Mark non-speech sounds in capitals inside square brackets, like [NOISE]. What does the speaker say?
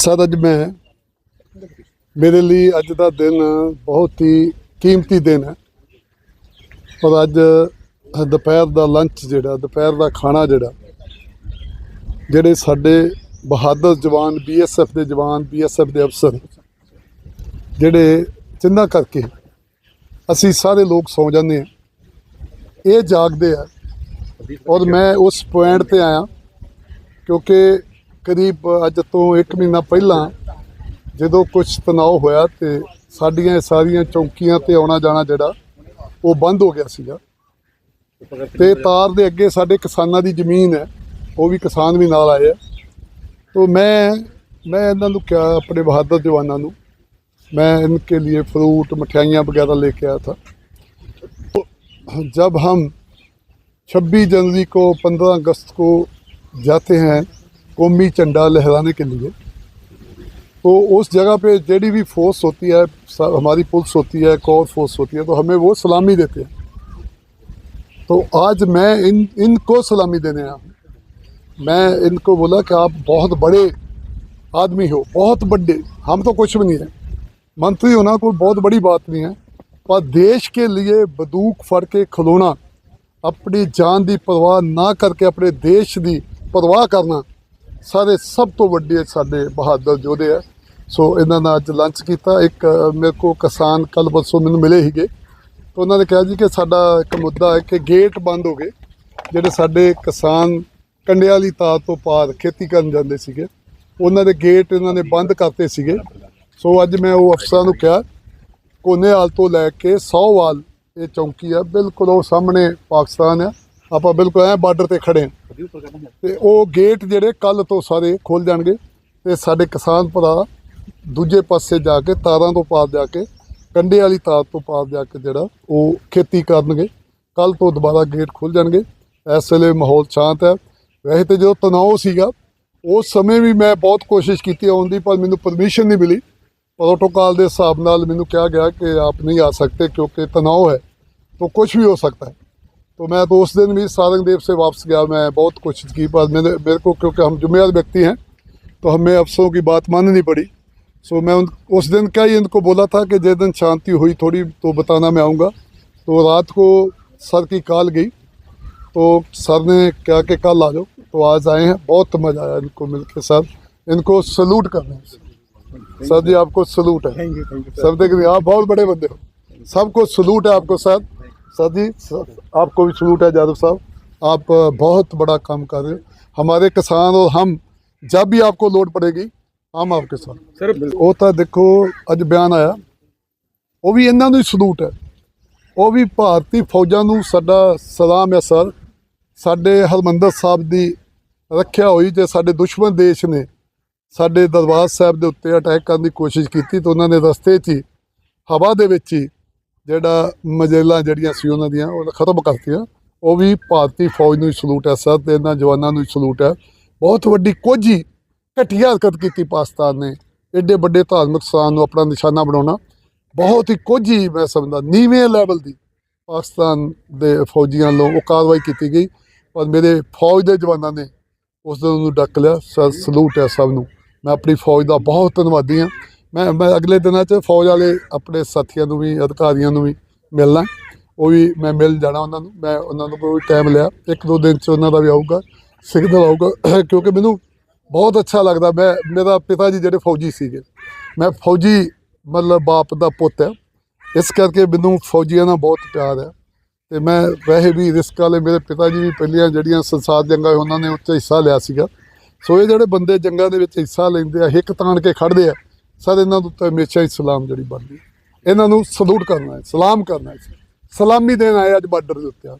Sir, ਅੱਜ ਮੈਂ ਮੇਰੇ ਲਈ ਅੱਜ ਦਾ ਦਿਨ ਬਹੁਤ ਹੀ ਕੀਮਤੀ ਦਿਨ ਹੈ। ਪਰ ਅੱਜ ਦੁਪਹਿਰ ਦਾ ਲੰਚ ਜਿਹੜਾ, ਦੁਪਹਿਰ ਦਾ ਖਾਣਾ ਜਿਹੜਾ, ਜਿਹੜੇ ਸਾਡੇ ਬਹਾਦਰ ਜਵਾਨ ਬੀਐਸਐਫ ਦੇ ਜਵਾਨ ਬੀਐਸਐਫ ਦੇ ਅਫਸਰ, ਜਿਹੜੇ ਜਿੰਨਾ ਕਰਕੇ ਅਸੀਂ ਸਾਰੇ ਲੋਕ ਸੌ ਜਾਂਦੇ ਆ ਇਹ ਜਾਗਦੇ ਆ। ਔਰ ਮੈਂ ਉਸ ਪੁਆਇੰਟ ਤੇ ਆਇਆ ਕਿਉਂਕਿ ਕਰੀਬ ਅੱਜ ਤੋਂ 1 ਮਹੀਨਾ ਪਹਿਲਾਂ ਜਦੋਂ ਕੁਝ ਤਣਾਅ ਹੋਇਆ ਤੇ ਸਾਡੀਆਂ ਇਹ ਸਾਰੀਆਂ ਚੌਕੀਆਂ ਤੇ ਆਉਣਾ ਜਾਣਾ ਜਿਹੜਾ ਉਹ ਬੰਦ ਹੋ ਗਿਆ ਸੀਗਾ ਤੇ ਤਾਰ ਦੇ ਅੱਗੇ ਸਾਡੇ ਕਿਸਾਨਾਂ ਦੀ ਜ਼ਮੀਨ ਹੈ ਉਹ ਵੀ ਕਿਸਾਨ ਵੀ ਨਾਲ ਆਏ ਆ तो मैं मैं ਇਹਨਾਂ ਨੂੰ ਕਿਹਾ ਆਪਣੇ ਬਹਾਦਰ ਜਵਾਨਾਂ ਨੂੰ मैं इनके लिए फ्रूट मिठाइयाँ वगैरह लेके आया था तो जब हम 26 जनवरी को 15 अगस्त को जाते हैं कौमी झंडा लहराने के लिए तो उस जगह पे जेडी भी फोर्स होती है स- हमारी पुलिस होती है कौर फोर्स होती है तो हमें वो सलामी देते हैं तो आज मैं इन इनको सलामी देने आया हूँ मैं इनको बोला कि आप बहुत बड़े आदमी हो बहुत बड़े हम तो कुछ भी नहीं है मंत्री होना कोई बहुत बड़ी बात नहीं है पर देश के लिए बंदूक फड़ के खलोना ਆਪਣੀ ਜਾਨ ਦੀ ਪਰਵਾਹ ਨਾ ਕਰਕੇ ਆਪਣੇ ਦੇਸ਼ ਦੀ ਪਰਵਾਹ ਕਰਨਾ ਸਾਰੇ ਸਭ ਤੋਂ ਵੱਡੇ ਸਾਡੇ ਬਹਾਦਰ ਯੋਧੇ ਆ। ਸੋ ਇਹਨਾਂ ਨਾਲ ਅੱਜ ਲੰਚ ਕੀਤਾ। ਇੱਕ ਮੇਰੇ ਕੋ ਕਿਸਾਨ ਕੱਲ ਬਰਸੋਂ ਮੈਨੂੰ ਮਿਲੇ ਸੀਗੇ। ਤਾਂ ਉਹਨਾਂ ਨੇ ਕਿਹਾ ਜੀ ਕਿ ਸਾਡਾ ਇੱਕ ਮੁੱਦਾ ਹੈ ਕਿ ਗੇਟ ਬੰਦ ਹੋ ਗਏ, ਜਿਹੜੇ ਸਾਡੇ ਕਿਸਾਨ ਕੰਡਿਆਂ ਵਾਲੀ ਤਾਰ ਤੋਂ ਪਾਰ ਖੇਤੀ ਕਰਨ ਜਾਂਦੇ ਸੀਗੇ, ਉਹਨਾਂ ਦੇ ਗੇਟ ਇਹਨਾਂ ਨੇ ਬੰਦ ਕਰਤੇ ਸੀਗੇ। ਸੋ ਅੱਜ ਮੈਂ ਉਹ ਅਫਸਰਾਂ ਨੂੰ ਕਿਹਾ ਕੋਨੇਵਾਲ ਤੋਂ ਲੈ ਕੇ ਸੌਵਾਲ ਇਹ ਚੌਂਕੀ ਆ। ਬਿਲਕੁਲ ਉਹ ਸਾਹਮਣੇ ਪਾਕਿਸਤਾਨ ਆ। ਆਪਾਂ ਬਿਲਕੁਲ ਐ ਬਾਰਡਰ ਤੇ ਖੜੇ ਹਾਂ ਤੇ ਉਹ ਗੇਟ ਜਿਹੜੇ ਕੱਲ ਤੋਂ ਸਾਰੇ ਖੋਲ ਜਾਣਗੇ ਤੇ ਸਾਡੇ ਕਿਸਾਨ ਭਰਾ ਦੂਜੇ ਪਾਸੇ ਜਾ ਕੇ ਤਾਰਾਂ ਤੋਂ ਪਾਰ ਜਾ ਕੇ ਕੰਡੇ ਵਾਲੀ ਤਾਰ ਤੋਂ ਪਾਰ ਜਾ ਕੇ ਜਿਹੜਾ ਉਹ ਖੇਤੀ ਕਰਨਗੇ। ਕੱਲ ਤੋਂ ਦੁਬਾਰਾ ਗੇਟ ਖੁੱਲ ਜਾਣਗੇ। ਇਸ ਵੇਲੇ ਮਾਹੌਲ ਸ਼ਾਂਤ ਹੈ। ਵੈਸੇ ਤੇ ਜੋ ਤਣਾਅ ਸੀਗਾ, ਉਸ ਸਮੇਂ ਵੀ ਮੈਂ ਬਹੁਤ ਕੋਸ਼ਿਸ਼ ਕੀਤੀ ਆਉਣ ਦੀ, ਪਰ ਮੈਨੂੰ ਪਰਮਿਸ਼ਨ ਨਹੀਂ ਮਿਲੀ। ਪ੍ਰੋਟੋਕਾਲ ਦੇ ਹਿਸਾਬ ਨਾਲ ਮੈਨੂੰ ਕਿਹਾ ਗਿਆ ਕਿ ਆਪ ਨਹੀਂ ਆ ਸਕਦੇ ਕਿਉਂਕਿ ਤਣਾਅ ਹੈ, ਤਾਂ ਕੁਝ ਵੀ ਹੋ ਸਕਦਾ ਹੈ। तो मैं तो उस दिन भी सारंग देव से वापस गया। मैं बहुत कोशिश की पर मैंने मेरे को क्योंकि हम जुम्मेदार व्यक्ति हैं तो हमें अफसरों की बात माननी पड़ी। सो मैं उन, उस दिन का ही इनको बोला था कि जिस दिन शांति हुई थोड़ी तो बताना मैं आऊँगा। तो रात को सर की कॉल गई तो सर ने कहा कि कल आ जाओ तो आज आए हैं। बहुत मज़ा आया इनको मिल के सर। इनको सल्यूट करना है। सर जी आपको सलूट है। सब देख रहे आप बहुत बड़े बंदे हो। सबको सलूट है आपको सर। सर जी सर, आपको भी सलूट है यादव साहब आप अ, बहुत बड़ा काम कर रहे हो हमारे किसान और हम जब भी आपको लोड पड़ेगी हम आपके साथ ਸਰ ਉਹ ਤਾਂ ਦੇਖੋ ਅੱਜ ਬਿਆਨ ਆਇਆ ਉਹ ਵੀ ਇਹਨਾਂ ਨੂੰ ਹੀ ਸਲੂਟ ਹੈ ਉਹ ਵੀ ਭਾਰਤੀ ਫੌਜਾਂ ਨੂੰ ਸਾਡਾ ਸਲਾਮ ਹੈ ਸਰ ਸਾਡੇ ਹਰਮੰਦਰ ਸਾਹਿਬ ਦੀ ਰੱਖਿਆ ਹੋਈ ਜੇ ਸਾਡੇ ਦੁਸ਼ਮਣ ਦੇਸ਼ ਨੇ ਸਾਡੇ ਦਰਬਾਰ ਸਾਹਿਬ ਦੇ ਉੱਤੇ ਅਟੈਕ ਕਰਨ ਦੀ ਕੋਸ਼ਿਸ਼ ਕੀਤੀ ਤਾਂ ਉਹਨਾਂ ਨੇ ਰਸਤੇ 'ਚ ਹੀ ਹਵਾ ਦੇ ਵਿੱਚ ਹੀ ਜਿਹੜਾ ਮਜੇਲਾਂ ਜਿਹੜੀਆਂ ਸੀ ਉਹਨਾਂ ਦੀਆਂ, ਉਹ ਖਤਮ ਕਰਤੀਆਂ। ਉਹ ਵੀ ਭਾਰਤੀ ਫੌਜ ਨੂੰ ਹੀ ਸਲੂਟ ਹੈ ਸਰ ਤੇ ਇਹਨਾਂ ਜਵਾਨਾਂ ਨੂੰ ਹੀ ਸਲੂਟ ਹੈ ਬਹੁਤ ਵੱਡੀ ਕੋਝੀ ਘਟੀਆ ਹਰਕਤ ਕੀਤੀ ਪਾਕਿਸਤਾਨ ਨੇ। ਐਡੇ ਵੱਡੇ ਧਾਰਮਿਕ ਸਥਾਨ ਨੂੰ ਆਪਣਾ ਨਿਸ਼ਾਨਾ ਬਣਾਉਣਾ। ਬਹੁਤ ਹੀ ਕੋਝੀ ਮੈਂ ਸਮਝਦਾ, ਨੀਵੇਂ ਲੈਵਲ ਦੀ ਪਾਕਿਸਤਾਨ ਦੇ ਫੌਜੀਆਂ ਵੱਲੋਂ ਉਹ ਕਾਰਵਾਈ ਕੀਤੀ ਗਈ। ਪਰ ਮੇਰੇ ਫੌਜ ਦੇ ਜਵਾਨਾਂ ਨੇ ਉਸ ਦਿਨ ਉਹਨੂੰ ਡੱਕ ਲਿਆ। ਸਰ, ਸਲੂਟ ਹੈ ਸਭ ਨੂੰ। ਮੈਂ ਆਪਣੀ ਫੌਜ ਦਾ ਬਹੁਤ ਧੰਨਵਾਦੀ ਹਾਂ। ਮੈਂ ਮੈਂ ਅਗਲੇ ਦਿਨਾਂ 'ਚ ਫੌਜ ਵਾਲੇ ਆਪਣੇ ਸਾਥੀਆਂ ਨੂੰ ਵੀ, ਅਧਿਕਾਰੀਆਂ ਨੂੰ ਵੀ ਮਿਲਣਾ। ਉਹ ਵੀ ਮੈਂ ਮਿਲ ਜਾਣਾ ਉਹਨਾਂ ਨੂੰ, ਮੈਂ ਉਹਨਾਂ ਨੂੰ ਕੋਈ ਟਾਈਮ ਲਿਆ। ਇੱਕ ਦੋ ਦਿਨ 'ਚ ਉਹਨਾਂ ਦਾ ਵੀ ਆਊਗਾ ਸਿਗਨਲ ਆਊਗਾ। [CLEARS THROAT] ਕਿਉਂਕਿ ਮੈਨੂੰ ਬਹੁਤ ਅੱਛਾ ਲੱਗਦਾ, ਮੈਂ, ਮੇਰਾ ਪਿਤਾ ਜੀ ਜਿਹੜੇ ਫੌਜੀ ਸੀਗੇ, ਮੈਂ ਫੌਜੀ ਮਤਲਬ ਬਾਪ ਦਾ ਪੁੱਤ ਹੈ ਇਸ ਕਰਕੇ ਮੈਨੂੰ ਫੌਜੀਆਂ ਨਾਲ ਬਹੁਤ ਪਿਆਰ ਹੈ ਤੇ ਮੈਂ ਵੈਸੇ ਵੀ ਰਿਸਕ ਵਾਲੇ ਮੇਰੇ ਪਿਤਾ ਜੀ ਵੀ ਪਹਿਲੀਆਂ ਜਿਹੜੀਆਂ ਸੰਸਾਰ ਜੰਗਾਂ ਉਹਨਾਂ ਨੇ ਉੱਚ ਹਿੱਸਾ ਲਿਆ ਸੀਗਾ। ਸੋ ਇਹ ਜਿਹੜੇ ਬੰਦੇ ਜੰਗਾਂ ਦੇ ਵਿੱਚ ਹਿੱਸਾ ਲੈਂਦੇ ਆ, ਹਿੱਕ ਤਾਣ ਕੇ ਖੜਦੇ ਆ ਸਰ, ਇਹਨਾਂ ਨੂੰ ਤਾਂ ਹਮੇਸ਼ਾ ਹੀ ਸਲਾਮ ਜਿਹੜੀ ਬਣਦੀ ਇਹਨਾਂ ਨੂੰ ਸਲੂਟ ਕਰਨਾ ਹੈ, ਸਲਾਮ ਕਰਨਾ ਹੈ। ਸਲਾਮੀ ਦੇਣ ਆਏ ਅੱਜ ਬਾਰਡਰ ਦੇ ਉੱਤੇ ਆ